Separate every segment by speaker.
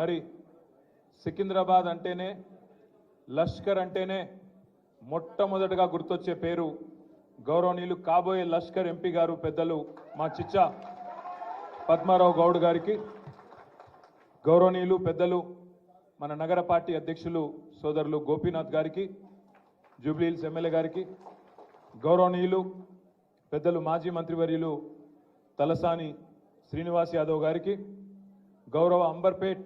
Speaker 1: మరి సికింద్రాబాద్ అంటేనే లష్కర్ అంటేనే మొట్టమొదటగా గుర్తొచ్చే పేరు గౌరవనీయులు కాబోయే లష్కర్ ఎంపీ గారు పెద్దలు మా చిచ్చ పద్మారావు గౌడ్ గారికి గౌరవనీయులు పెద్దలు మన నగర పార్టీ అధ్యక్షులు సోదరులు గోపీనాథ్ గారికి జూబ్లీహిల్స్ ఎమ్మెల్యే గారికి గౌరవనీయులు పెద్దలు మాజీ మంత్రివర్యులు తలసాని శ్రీనివాస్ యాదవ్ గారికి గౌరవ అంబర్పేట్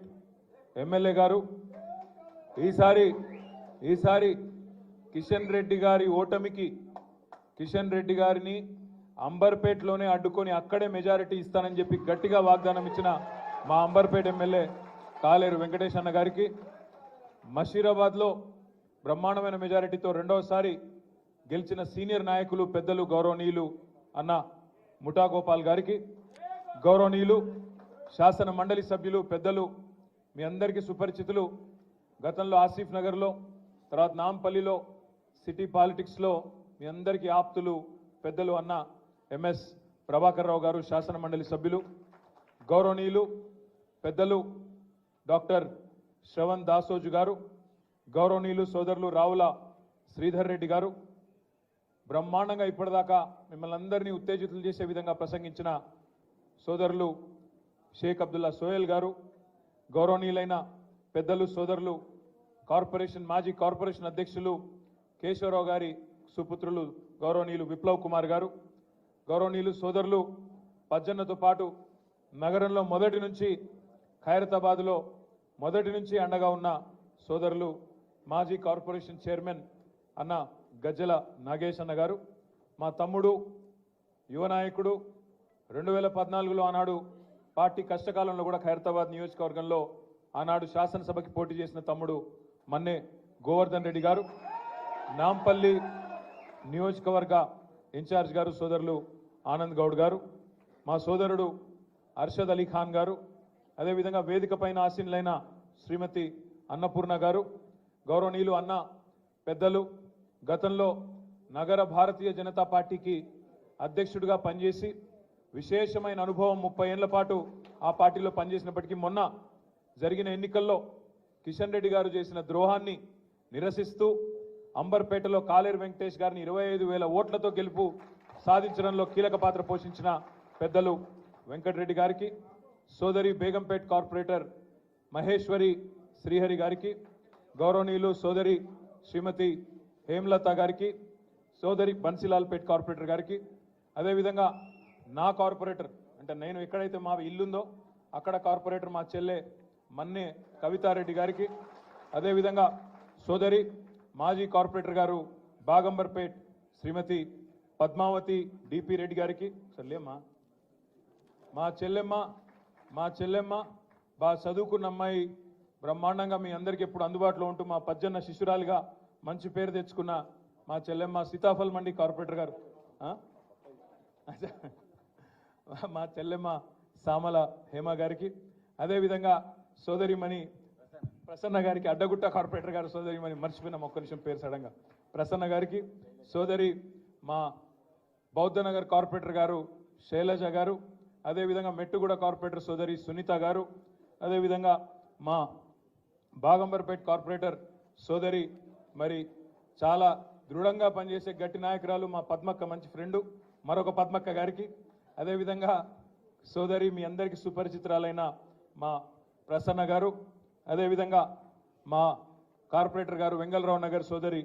Speaker 1: ఎమ్మెల్యే గారు ఈసారి ఈసారి కిషన్ రెడ్డి గారి ఓటమికి కిషన్ రెడ్డి గారిని అంబర్పేట్లోనే అడ్డుకొని అక్కడే మెజారిటీ ఇస్తానని చెప్పి గట్టిగా వాగ్దానం ఇచ్చిన మా అంబర్పేట ఎమ్మెల్యే కాలేరు వెంకటేష్ అన్న గారికి మషీరాబాద్లో బ్రహ్మాండమైన మెజారిటీతో రెండవసారి గెలిచిన సీనియర్ నాయకులు పెద్దలు గౌరవనీయులు అన్న ముఠా గోపాల్ గారికి గౌరవనీయులు శాసన మండలి సభ్యులు పెద్దలు మీ అందరికీ సుపరిచితులు. గతంలో ఆసిఫ్ నగర్లో తర్వాత నాంపల్లిలో సిటీ పాలిటిక్స్లో మీ అందరికీ ఆప్తులు పెద్దలు అన్న ఎంఎస్ ప్రభాకర్ రావు గారు శాసన మండలి సభ్యులు గౌరవనీయులు పెద్దలు డాక్టర్ శ్రవణ్ దాసోజు గారు గౌరవనీయులు సోదరులు రావుల శ్రీధర్ రెడ్డి గారు బ్రహ్మాండంగా ఇప్పటిదాకా మిమ్మల్ని అందరినీ ఉత్తేజితులు చేసే విధంగా ప్రసంగించిన సోదరులు షేక్ అబ్దుల్లా సోయల్ గారు గౌరవనీయులైన పెద్దలు సోదరులు కార్పొరేషన్ మాజీ కార్పొరేషన్ అధ్యక్షులు కేశవరావు గారి సుపుత్రులు గౌరవనీయులు విప్లవ్ కుమార్ గారు గౌరవనీయులు సోదరులు పజ్జన్నతో పాటు నగరంలో మొదటి నుంచి ఖైరతాబాద్లో మొదటి నుంచి అండగా ఉన్న సోదరులు మాజీ కార్పొరేషన్ చైర్మన్ అన్న గజ్జల నాగేష్ అన్న గారు మా తమ్ముడు యువ నాయకుడు రెండు వేల పద్నాలుగులో ఆనాడు పార్టీ కష్టకాలంలో కూడా ఖైరతాబాద్ నియోజకవర్గంలో ఆనాడు శాసనసభకి పోటీ చేసిన తమ్ముడు మన్నే గోవర్ధన్ రెడ్డి గారు నాంపల్లి నియోజకవర్గ ఇన్ఛార్జ్ గారు సోదరులు ఆనంద్ గౌడ్ గారు మా సోదరుడు అర్షద్ అలీ ఖాన్ గారు అదేవిధంగా వేదిక పైన ఆసీనులైన శ్రీమతి అన్నపూర్ణ గారు గౌరవనీయులు అన్న పెద్దలు గతంలో నగర భారతీయ జనతా పార్టీకి అధ్యక్షుడిగా పనిచేసి విశేషమైన అనుభవం ముప్పై ఏళ్ళ పాటు ఆ పార్టీలో పనిచేసినప్పటికీ మొన్న జరిగిన ఎన్నికల్లో కిషన్ రెడ్డి గారు చేసిన ద్రోహాన్ని నిరసిస్తూ అంబర్పేటలో కాలేరు వెంకటేష్ గారిని ఇరవై ఐదు వేల ఓట్లతో గెలుపు సాధించడంలో కీలక పాత్ర పోషించిన పెద్దలు వెంకటరెడ్డి గారికి సోదరి బేగంపేట్ కార్పొరేటర్ మహేశ్వరి శ్రీహరి గారికి గౌరవనీయులు సోదరి శ్రీమతి హేమలత గారికి సోదరి బన్సిలాల్పేట్ కార్పొరేటర్ గారికి అదేవిధంగా నా కార్పొరేటర్ అంటే నేను ఎక్కడైతే మా ఇల్లుందో అక్కడ కార్పొరేటర్ మా చెల్లె మన్నే కవితారెడ్డి గారికి అదేవిధంగా సోదరి మాజీ కార్పొరేటర్ గారు బాగంబర్పేట్ శ్రీమతి పద్మావతి డిపి రెడ్డి గారికి చెల్లెమ్మ మా చెల్లెమ్మ మా చెల్లెమ్మ బాగా చదువుకున్న అమ్మాయి బ్రహ్మాండంగా మీ అందరికీ ఎప్పుడు అందుబాటులో ఉంటూ మా పజ్జన్న శిష్యురాలిగా మంచి పేరు తెచ్చుకున్న మా చెల్లెమ్మ సీతాఫల్ మండి కార్పొరేటర్ గారు. మా చెల్లెమ్మ సామల హేమ గారికి అదేవిధంగా సోదరిమణి ప్రసన్న గారికి అడ్డగుట్ట కార్పొరేటర్ గారు సోదరిమణి మర్చిపోయిన ఒక్క నిమిషం పేరు సడన్గా. ప్రసన్న గారికి సోదరి మా బౌద్ధనగర్ కార్పొరేటర్ గారు శైలజ గారు అదేవిధంగా మెట్టుగూడ కార్పొరేటర్ సోదరి సునీత గారు అదేవిధంగా మా బాగంబర్పేట కార్పొరేటర్ సోదరి మరి చాలా దృఢంగా పనిచేసే గట్టి నాయకురాలు మా పద్మక్క మంచి ఫ్రెండు మరొక పద్మక్క గారికి అదేవిధంగా సోదరి మీ అందరికీ సుపరిచితురాలైన మా ప్రసన్న గారు అదేవిధంగా మా కార్పొరేటర్ గారు వెంగళరావు నగర్ సోదరి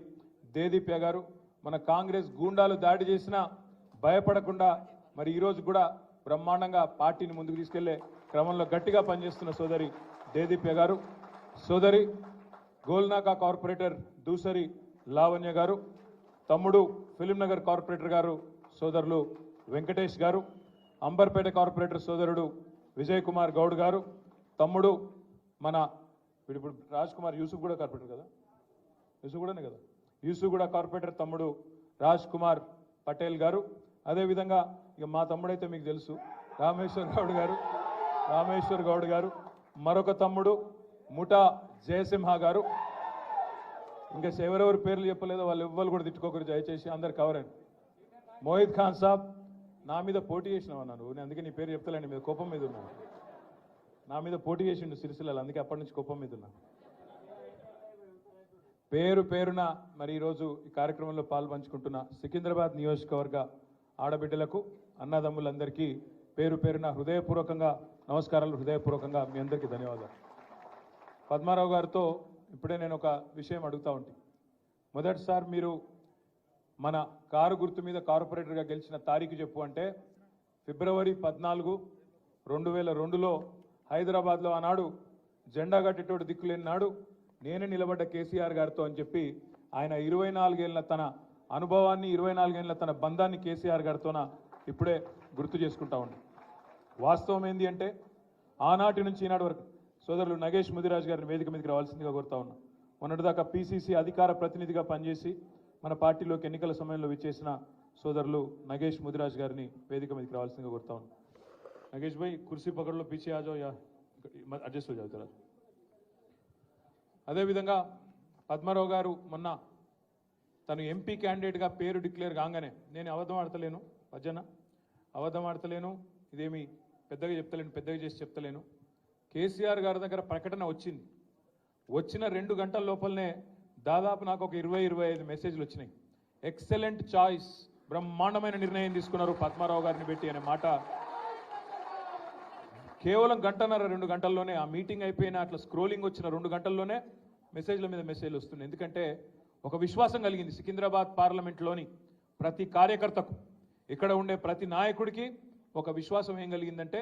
Speaker 1: దేదీప్య గారు మన కాంగ్రెస్ గూండాలు దాడి చేసినా భయపడకుండా మరి ఈరోజు కూడా బ్రహ్మాండంగా పార్టీని ముందుకు తీసుకెళ్ళే క్రమంలో గట్టిగా పనిచేస్తున్న సోదరి దేదీప్య గారు సోదరి గోల్నాకా కార్పొరేటర్ దూసరి లావణ్య గారు తమ్ముడు ఫిలింనగర్ కార్పొరేటర్ గారు సోదరులు వెంకటేష్ గారు అంబర్పేట కార్పొరేటర్ సోదరుడు విజయ్ కుమార్ గౌడ్ గారు తమ్ముడు మన ఇప్పుడు రాజ్ కుమార్ యూసుఫ్ కూడా కార్పొరేటర్ కదా? యూసుఫ్ కూడానే కదా? యూసుఫ్ కూడా కార్పొరేటర్ తమ్ముడు రాజ్ కుమార్ పటేల్ గారు. అదేవిధంగా ఇక మా తమ్ముడైతే మీకు తెలుసు రామేశ్వర్ గౌడ్ గారు రామేశ్వర్ గౌడ్ గారు. మరొక తమ్ముడు ముఠా జయసింహ గారు. ఇంకా ఎవరెవరి పేర్లు చెప్పలేదో వాళ్ళు ఎవ్వరు కూడా తిట్టుకోకరు దయచేసి అందరు కవర్ అండి మోహిద్ ఖాన్ సాబ్ నా మీద పోటీ చేసినావు అన్నాను నేను అందుకే నీ పేరు చెప్తలేండి మీద కోపం మీద ఉన్నాను నా మీద పోటీ చేసిండు సిరిసిల్లలో అందుకే అప్పటి నుంచి కోపం మీద ఉన్నా. పేరు పేరున మరి ఈరోజు ఈ కార్యక్రమంలో పాల్పంచుకుంటున్న సికింద్రాబాద్ నియోజకవర్గ ఆడబిడ్డలకు అన్నదమ్ములందరికీ పేరు పేరున హృదయపూర్వకంగా నమస్కారాలు హృదయపూర్వకంగా మీ అందరికీ ధన్యవాదాలు. పద్మారావు గారితో ఇప్పుడే నేను ఒక విషయం అడుగుతా ఉంటే. మొదటిసారి మీరు మన కారు గుర్తు మీద కార్పొరేటర్గా గెలిచిన తారీఖు చెప్పు అంటే ఫిబ్రవరి పద్నాలుగు రెండు వేల రెండులో హైదరాబాద్లో ఆనాడు జెండా కట్టేటోడు దిక్కులేని నాడు నేనే నిలబడ్డ కేసీఆర్ గారితో అని చెప్పి ఆయన ఇరవై నాలుగేళ్ళ తన అనుభవాన్ని ఇరవై నాలుగేళ్ళ తన బంధాన్ని కేసీఆర్ గారితోన ఇప్పుడే గుర్తు చేసుకుంటా ఉండి వాస్తవం ఏంది అంటే ఆనాటి నుంచి ఈనాటి వరకు సోదరులు నగేష్ ముదిరాజ్ గారిని వేదిక మీదకి రావాల్సిందిగా కోరుతా ఉన్నా. మొన్నటిదాకా పీసీసీ అధికార ప్రతినిధిగా పనిచేసి మన పార్టీలోకి ఎన్నికల సమయంలో విచ్చేసిన సోదరులు నగేష్ ముదిరాజ్ గారిని వేదిక మీదకి రావాల్సిందిగా కోరుతా ఉన్నాను నగేష్ భాయ్ కుర్సీ పకడ్లో పీచే యాదవ్ యా అడ్జస్ట్ అదే అదేవిధంగా పద్మారావు గారు మొన్న తను ఎంపీ క్యాండిడేట్గా పేరు డిక్లేర్ కాగానే నేను అబద్ధం ఆడతలేను భజన. అబద్ధం ఆడతలేను ఇదేమి పెద్దగా చెప్తలేను పెద్దగా చేసి చెప్తలేను. కేసీఆర్ గారి దగ్గర ప్రకటన వచ్చింది. వచ్చిన రెండు గంటల లోపలనే దాదాపు నాకు ఒక ఇరవై ఇరవై ఐదు మెసేజ్లు వచ్చినాయి. ఎక్సలెంట్ చాయిస్ బ్రహ్మాండమైన నిర్ణయం తీసుకున్నారు పద్మారావు గారిని పెట్టి అనే మాట. కేవలం గంటన్నర రెండు గంటల్లోనే ఆ మీటింగ్ అయిపోయిన అట్లా స్క్రోలింగ్ వచ్చిన రెండు గంటల్లోనే మెసేజ్ల మీద మెసేజ్లు వస్తున్నాయి. ఎందుకంటే ఒక విశ్వాసం కలిగింది సికింద్రాబాద్ పార్లమెంట్లోని ప్రతి కార్యకర్తకు. ఇక్కడ ఉండే ప్రతి నాయకుడికి ఒక విశ్వాసం ఏం కలిగిందంటే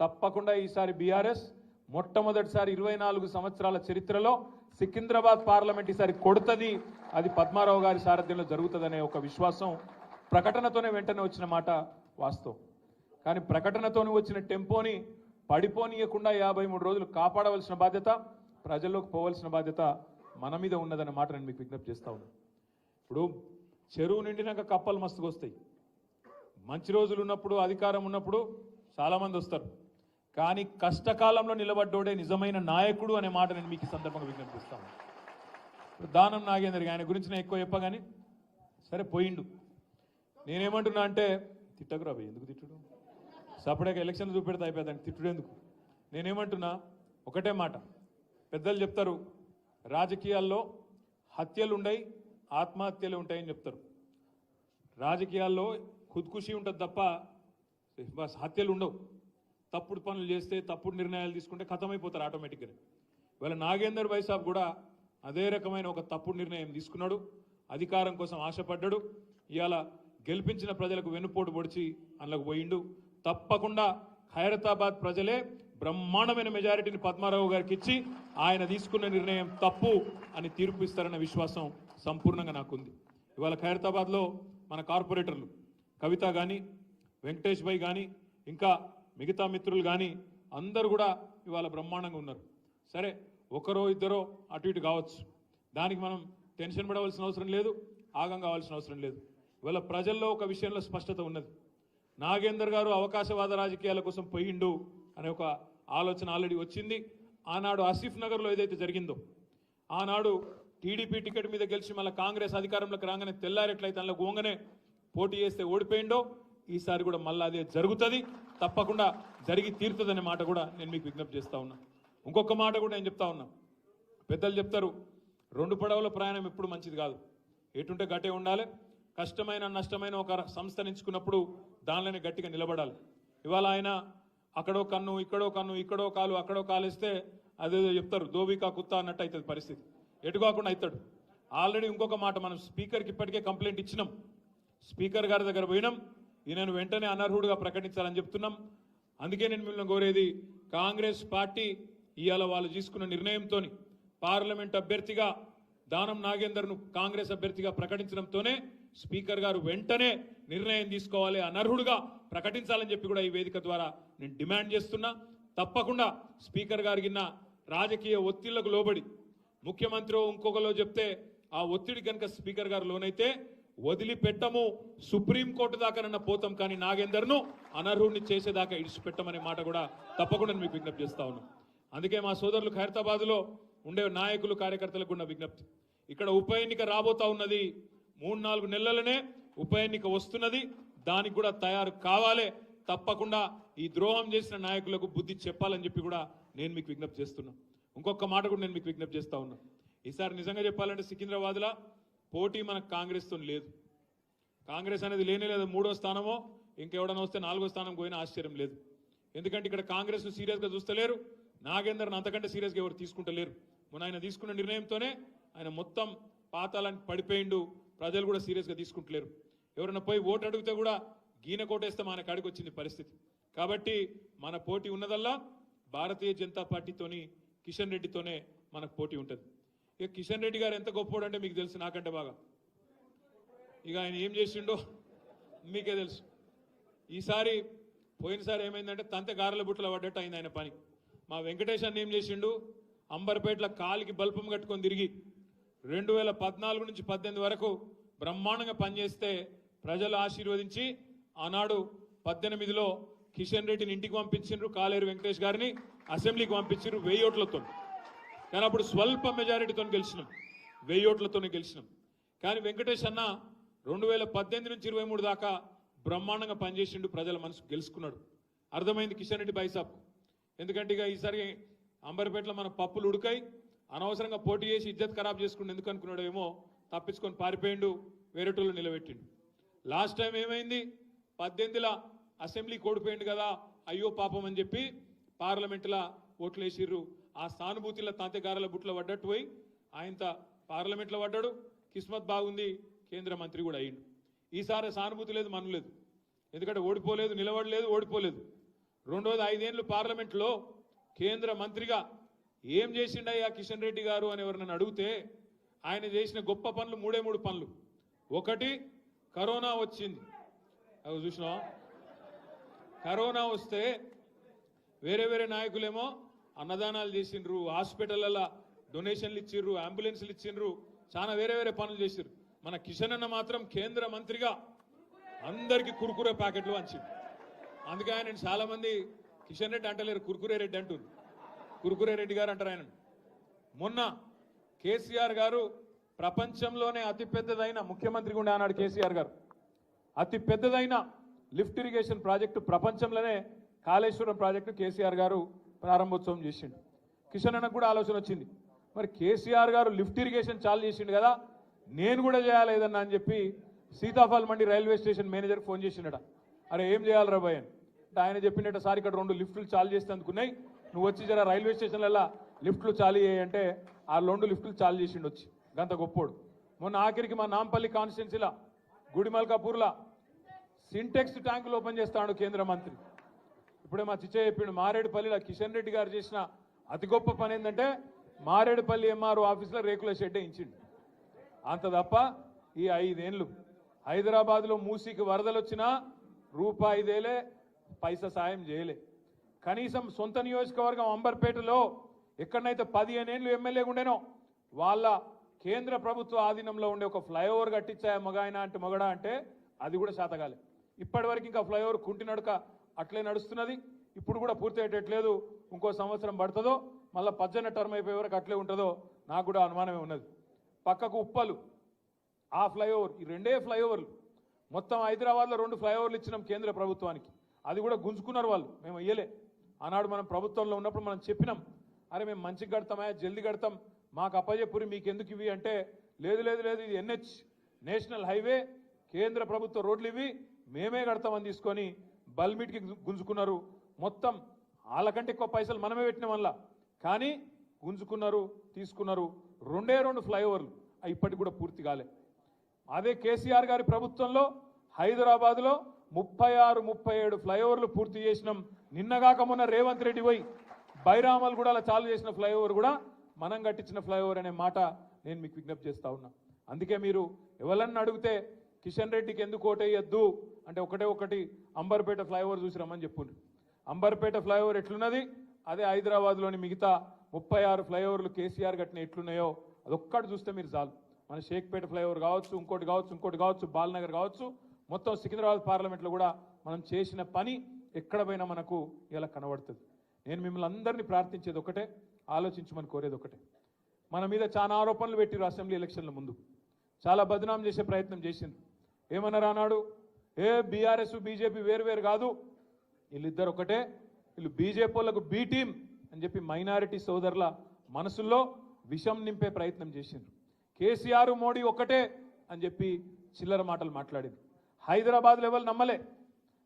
Speaker 1: తప్పకుండా ఈసారి బీఆర్ఎస్ మొట్టమొదటిసారి ఇరవై నాలుగు సంవత్సరాల చరిత్రలో సికింద్రాబాద్ పార్లమెంట్ ఈసారి కొడుతుంది. అది పద్మారావు గారి సారథ్యంలో జరుగుతుందనే ఒక విశ్వాసం ప్రకటనతోనే వెంటనే వచ్చిన మాట వాస్తవం. కానీ ప్రకటనతోనే వచ్చిన టెంపోని పడిపోనీయకుండా యాభై మూడు రోజులు కాపాడవలసిన బాధ్యత ప్రజల్లోకి పోవలసిన బాధ్యత మన మీద ఉన్నదన్న మాట నేను మీకు విజ్ఞప్తి చేస్తా ఉన్నాను ఇప్పుడు చెరువు నిండినాక కప్పలు మస్తుకు వస్తాయి మంచి రోజులు ఉన్నప్పుడు అధికారం ఉన్నప్పుడు చాలామంది వస్తారు. కానీ కష్టకాలంలో నిలబడ్డోడే నిజమైన నాయకుడు అనే మాట నేను మీకు సందర్భంగా విజ్ఞప్తిస్తాను. ఇప్పుడు దానం నాగేందర్ ఆయన గురించి నేను ఎక్కువ చెప్పగాని సరే పోయిండు. నేనేమంటున్నా అంటే తిట్టకురా భయ్ ఎందుకు తిట్టుడు? సపడేక ఎలక్షన్ చూపెడితే అయిపోయింది తిట్టుడు ఎందుకు? నేనేమంటున్నా ఒకటే మాట. పెద్దలు చెప్తారు రాజకీయాల్లో హత్యలు ఉండయి ఆత్మహత్యలు ఉంటాయని చెప్తారు. రాజకీయాల్లో ఖుద్కుషి ఉంటుంది తప్ప హత్యలు ఉండవు. తప్పుడు పనులు చేస్తే తప్పుడు నిర్ణయాలు తీసుకుంటే ఖతమైపోతారు ఆటోమేటిక్గా ఇవాళ నాగేందర్ భాయ్ సాబ్ కూడా అదే రకమైన ఒక తప్పుడు నిర్ణయం తీసుకున్నాడు. అధికారం కోసం ఆశపడ్డాడు. ఇవాళ గెలిపించిన ప్రజలకు వెన్నుపోటు పొడిచి అందులోకి పోయిండు. తప్పకుండా ఖైరతాబాద్ ప్రజలే బ్రహ్మాండమైన మెజారిటీని పద్మారావు గారికి ఇచ్చి ఆయన తీసుకున్న నిర్ణయం తప్పు అని తీర్పు ఇస్తారన్న విశ్వాసం సంపూర్ణంగా నాకుంది. ఇవాళ ఖైరతాబాద్లో మన కార్పొరేటర్లు కవిత కానీ వెంకటేష్ భాయ్ కానీ ఇంకా మిగతా మిత్రులు కానీ అందరూ కూడా ఇవాళ బ్రహ్మాండంగా ఉన్నారు. సరే ఒకరో ఇద్దరో అటు ఇటు కావచ్చు. దానికి మనం టెన్షన్ పడవలసిన అవసరం లేదు ఆగం కావాల్సిన అవసరం లేదు. ఇవాళ ప్రజల్లో ఒక విషయంలో స్పష్టత ఉన్నది. నాగేందర్ గారు అవకాశవాద రాజకీయాల కోసం పోయిండు అనే ఒక ఆలోచన ఆల్రెడీ వచ్చింది. ఆనాడు ఆసిఫ్ నగర్లో ఏదైతే జరిగిందో ఆనాడు టీడీపీ టికెట్ మీద గెలిచి మళ్ళీ కాంగ్రెస్ అధికారంలోకి రాగానే తెల్లారెట్లయితే అందులో గోంగనే పోటీ చేస్తే ఓడిపోయిండో ఈసారి కూడా మళ్ళీ అదే జరుగుతుంది. తప్పకుండా జరిగి తీరుతుందనే మాట కూడా నేను మీకు విజ్ఞప్తి చేస్తా ఉన్నా. ఇంకొక మాట కూడా నేను చెప్తా ఉన్నా. పెద్దలు చెప్తారు రెండు పడవల ప్రయాణం ఎప్పుడు మంచిది కాదు. ఎటుంటే గట్టే ఉండాలి కష్టమైన నష్టమైన ఒక సంస్థ ఎంచుకున్నప్పుడు దానిలోనే గట్టిగా నిలబడాలి. ఇవాళ ఆయన అక్కడో కన్ను ఇక్కడో కన్ను ఇక్కడో కాలు అక్కడో కాలేస్తే అదేదో చెప్తారు దోవికా కుత్తా అన్నట్టు అవుతుంది పరిస్థితి. ఎటు కాకుండా అవుతాడు ఆల్రెడీ ఇంకొక మాట మనం స్పీకర్కి ఇప్పటికే కంప్లైంట్ ఇచ్చినాం. స్పీకర్ గారి దగ్గర పోయినాం. ఈయనను వెంటనే అనర్హుడుగా ప్రకటించాలని చెప్తున్నాం. అందుకే నేను మిమ్మల్ని కోరేది కాంగ్రెస్ పార్టీ ఇవాళ వాళ్ళు తీసుకున్న నిర్ణయంతో పార్లమెంట్ అభ్యర్థిగా దానం నాగేందర్ను కాంగ్రెస్ అభ్యర్థిగా ప్రకటించడంతోనే స్పీకర్ గారు వెంటనే నిర్ణయం తీసుకోవాలి అనర్హుడుగా ప్రకటించాలని చెప్పి కూడా ఈ వేదిక ద్వారా నేను డిమాండ్ చేస్తున్నా. తప్పకుండా స్పీకర్ గారికి రాజకీయ ఒత్తిళ్ళకు లోబడి ముఖ్యమంత్రి ఇంకొకలో చెప్తే ఆ ఒత్తిడి కనుక స్పీకర్ గారు లోనైతే వదిలిపెట్టము. సుప్రీంకోర్టు దాకానన్న పోతాం కానీ నాగేందర్ను అనర్హుడిని చేసేదాకా ఇడిచిపెట్టమనే మాట కూడా తప్పకుండా నేను మీకు విజ్ఞప్తి చేస్తా ఉన్నాం. అందుకే మా సోదరులు ఖైరతాబాద్లో ఉండే నాయకులు కార్యకర్తలకు ఉన్న విజ్ఞప్తి. ఇక్కడ ఉప ఎన్నిక రాబోతా ఉన్నది మూడు నాలుగు నెలలనే ఉప ఎన్నిక వస్తున్నది. దానికి కూడా తయారు కావాలి. తప్పకుండా ఈ ద్రోహం చేసిన నాయకులకు బుద్ధి చెప్పాలని చెప్పి కూడా నేను మీకు విజ్ఞప్తి చేస్తున్నా. ఇంకొక మాట కూడా నేను మీకు విజ్ఞప్తి చేస్తా ఉన్నా. ఈసారి నిజంగా చెప్పాలంటే సికింద్రాబాద్లో పోటీ మనకు కాంగ్రెస్తో లేదు. కాంగ్రెస్ అనేది లేనే లేదు. మూడో స్థానమో ఇంకెవడన వస్తే నాలుగో స్థానం పోయినా ఆశ్చర్యం లేదు. ఎందుకంటే ఇక్కడ కాంగ్రెస్ సీరియస్గా చూస్తలేరు. నాగేందర్ను అంతకంటే సీరియస్గా ఎవరు తీసుకుంటలేరు. మొన్న ఆయన తీసుకున్న నిర్ణయంతోనే ఆయన మొత్తం పాతాలని పడిపోయిండు. ప్రజలు కూడా సీరియస్గా తీసుకుంటలేరు. ఎవరైనా పోయి ఓటు అడిగితే కూడా గీన కోటేస్తే మన కాడికి వచ్చింది పరిస్థితి. కాబట్టి మన పోటీ ఉన్నదల్లా భారతీయ జనతా పార్టీతోని కిషన్ రెడ్డితోనే మనకు పోటీ ఉంటుంది. ఇక కిషన్ రెడ్డి గారు ఎంత గొప్పోడు అంటే మీకు తెలుసు నాకంటే బాగా. ఇక ఆయన ఏం చేసిండో మీకే తెలుసు. ఈసారి పోయినసారి ఏమైందంటే తంతె గారెల బుట్టలు పడ్డట్టు అయింది ఆయన పని. మా వెంకటేష్ అన్న ఏం చేసిండు? అంబర్పేటలో కాలికి బల్పం కట్టుకొని తిరిగి రెండు వేల పద్నాలుగు నుంచి పద్దెనిమిది వరకు బ్రహ్మాండంగా పనిచేస్తే ప్రజలు ఆశీర్వదించి ఆనాడు పద్దెనిమిదిలో కిషన్ రెడ్డిని ఇంటికి పంపించిండ్రు కాలేరు వెంకటేష్ గారిని అసెంబ్లీకి పంపించారు వెయ్యి ఓట్లతో కానీ అప్పుడు స్వల్ప మెజారిటీతో గెలిచినాం. వెయ్యి ఓట్లతోనే గెలిచినాం. కానీ వెంకటేష్ అన్న రెండు వేల పద్దెనిమిది నుంచి ఇరవై మూడు దాకా బ్రహ్మాండంగా పనిచేసిండు ప్రజల మనసు గెలుచుకున్నాడు. అర్థమైంది కిషన్ రెడ్డి బైసాబ్ ఎందుకంటే ఇక ఈసారి అంబర్పేటలో మన పప్పులు ఉడకాయి అనవసరంగా పోటీ చేసి ఇజ్జత్ ఖరాబ్ చేసుకుని ఎందుకు అనుకున్నాడేమో తప్పించుకొని పారిపోయిండు వేరేటోళ్ళు నిలబెట్టిండు. లాస్ట్ టైం ఏమైంది? పద్దెనిమిదిల అసెంబ్లీ కోడిపోయిండు కదా అయ్యో పాపం అని చెప్పి పార్లమెంట్లో ఓట్లు వేసిర్రు ఆ సానుభూతిలో తాంతెగారల బుట్లో పడ్డట్టు పోయి ఆయన పార్లమెంట్లో పడ్డాడు. కిస్మత్ బాగుంది కేంద్ర మంత్రి కూడా అయ్యిండు. ఈసారి సానుభూతి లేదు మనం లేదు. ఎందుకంటే ఓడిపోలేదు నిలబడలేదు ఓడిపోలేదు. రెండోది ఐదేళ్ళు పార్లమెంట్లో కేంద్ర మంత్రిగా ఏం చేసిండయ్యా కిషన్ రెడ్డి గారు అని ఎవరినైనా అడిగితే ఆయన చేసిన గొప్ప పనులు మూడే మూడు పనులు. ఒకటి కరోనా వచ్చింది. అవి కరోనా వస్తే వేరే వేరే నాయకులేమో అన్నదానాలు చేసిండ్రు హాస్పిటల్ల డొనేషన్లు ఇచ్చిండ్రు అంబులెన్స్లు ఇచ్చిండ్రు చాలా వేరే వేరే పనులు చేసిండ్రు. మన కిషన్ అన్న మాత్రం కేంద్ర మంత్రిగా అందరికీ కురుకురే ప్యాకెట్లు వంచింది అందుకే ఆయన చాలా మంది కిషన్ రెడ్డి అంటలేరు కురుకురే రెడ్డి అంటారు కురుకురే రెడ్డి గారు అంటారు ఆయన మొన్న కేసీఆర్ గారు ప్రపంచంలోనే అతి పెద్దదైన ముఖ్యమంత్రిగా ఉండే అన్నాడు కేసీఆర్ గారు. అతి పెద్దదైన లిఫ్ట్ ఇరిగేషన్ ప్రాజెక్టు ప్రపంచంలోనే కాళేశ్వరం ప్రాజెక్టు కేసీఆర్ గారు ప్రారంభోత్సవం చేసిండు. కిషన్ అన్నకు కూడా ఆలోచన వచ్చింది. మరి కేసీఆర్ గారు లిఫ్ట్ ఇరిగేషన్ చాలు చేసిండు కదా నేను కూడా చేయాలి ఏదన్నా అని చెప్పి Sitaphal Mandi railway station manager phone చేసిండట. అరే ఏం చేయాలి రా భయ్ అని అంటే ఆయన చెప్పినట్టు సార్ ఇక్కడ రెండు లిఫ్ట్లు చాలు చేస్తే అందుకున్నాయి నువ్వు వచ్చి జర రైల్వే స్టేషన్లలో లిఫ్ట్లు చాలు చేయి అంటే ఆ రెండు లిఫ్ట్లు చాలు చేసిండు వచ్చి. గంత గొప్పోడు. మొన్న ఆఖరికి మా నాంపల్లి కాన్స్టిట్యున్సీలా గుడిమల్కాపూర్లా సింటెక్స్ ట్యాంకులు ఓపెన్ చేస్తాడు కేంద్ర మంత్రి. ఇప్పుడే మా చిచ్చయ్య చెప్పిండు మారేడుపల్లిలో కిషన్ రెడ్డి గారు చేసిన అతి గొప్ప పని ఏంటంటే మారేడుపల్లి ఎంఆర్ఓ ఆఫీస్లో రేకుల షెడ్ ఇచ్చిండు. అంత తప్ప ఈ ఐదేండ్లు. హైదరాబాద్లో మూసీకి వరదలు వచ్చినా రూపాయిదేలే పైసా సాయం చేయలే. కనీసం సొంత నియోజకవర్గం అంబర్పేటలో ఎక్కడనైతే పదిహేను ఏళ్ళు ఎమ్మెల్యేగా ఉండేనో వాళ్ళ కేంద్ర ప్రభుత్వ ఆధీనంలో ఉండే ఒక ఫ్లైఓవర్ కట్టించాయా మగాయన అంటే మొగడా అంటే అది కూడా శాతగాలి. ఇప్పటి వరకు ఇంకా ఫ్లైఓవర్ కుంటినడుక అట్లే నడుస్తున్నది. ఇప్పుడు కూడా పూర్తి అయ్యేటట్లేదు ఇంకో సంవత్సరం పడుతుందో మళ్ళీ పద్దెన టర్మ్ అయిపోయే వరకు అట్లే ఉంటుందో నాకు కూడా అనుమానమే ఉన్నది. పక్కకు ఉప్పలు ఆ ఫ్లైఓవర్ ఈ రెండే ఫ్లైఓవర్లు. మొత్తం హైదరాబాద్లో రెండు ఫ్లైఓవర్లు ఇచ్చినాం కేంద్ర ప్రభుత్వానికి. అది కూడా గుంజుకున్నారు వాళ్ళు. మేము అయ్యలే ఆనాడు మనం ప్రభుత్వంలో ఉన్నప్పుడు మనం చెప్పినాం. అరే మేము మంచిగా కడతామా జల్దీ కడతాం. మాకు అప్పజెప్పురి మీకు ఎందుకు ఇవి అంటే లేదు లేదు లేదు ఇది ఎన్హెచ్ నేషనల్ హైవే కేంద్ర ప్రభుత్వ రోడ్లు ఇవి మేమే కడతామని తీసుకొని బల్మిట్కి గుంజుకున్నారు. మొత్తం వాళ్ళకంటే ఎక్కువ పైసలు మనమే పెట్టిన వల్ల కానీ గుంజుకున్నారు తీసుకున్నారు. రెండే రెండు ఫ్లైఓవర్లు. ఇప్పటికి కూడా పూర్తి కాలే. అదే కేసీఆర్ గారి ప్రభుత్వంలో హైదరాబాద్లో ముప్పై ఆరు ముప్పై ఏడు ఫ్లైఓవర్లు పూర్తి చేసినాం. నిన్నగాక మొన్న రేవంత్ రెడ్డి పోయి బైరామల్ కూడా అలా చాలు చేసిన ఫ్లైఓవర్ కూడా మనం కట్టించిన ఫ్లైఓవర్ అనే మాట నేను మీకు విజ్ఞప్తి చేస్తా ఉన్నా. అందుకే మీరు ఎవరన్నా అడిగితే కిషన్ రెడ్డికి ఎందుకు ఓటేయద్దు? అంటే ఒకటే ఒకటి అంబర్పేట ఫ్లైఓవర్ చూసి రమ్మని చెప్పుండ్రు. అంబర్పేట ఫ్లైఓవర్ ఎట్లున్నది? అదే హైదరాబాద్లోని మిగతా ముప్పై ఆరు ఫ్లైఓవర్లు కేసీఆర్ కట్టిన ఎట్లున్నాయో అదొక్కటి చూస్తే మీరు చాలు. మన షేక్పేట ఫ్లైఓవర్ కావచ్చు ఇంకోటి కావచ్చు ఇంకోటి కావచ్చు బాలనగర్ కావచ్చు మొత్తం సికింద్రాబాద్ పార్లమెంట్లో కూడా మనం చేసిన పని ఎక్కడ పోయినా మనకు ఇలా కనబడుతుంది. నేను మిమ్మల్ని అందరినీ ప్రార్థించేది ఒకటే ఆలోచించమని కోరేది ఒకటే. మన మీద చాలా ఆరోపణలు పెట్టిరు అసెంబ్లీ ఎలక్షన్ల ముందు. చాలా బదనాం చేసే ప్రయత్నం చేసింది ఏమన్నారు అన్నాడు? ఏ బీఆర్ఎస్ బీజేపీ వేరువేరు కాదు. వీళ్ళిద్దరు ఒకటే. వీళ్ళు బీజేపీ వాళ్ళకు బీ టీం అని చెప్పి మైనారిటీ సోదరుల మనసుల్లో విషం నింపే ప్రయత్నం చేసిండ్రు. కేసీఆర్ మోడీ ఒకటే అని చెప్పి చిల్లర మాటలు మాట్లాడింది. హైదరాబాద్ లెవెల్ నమ్మలే.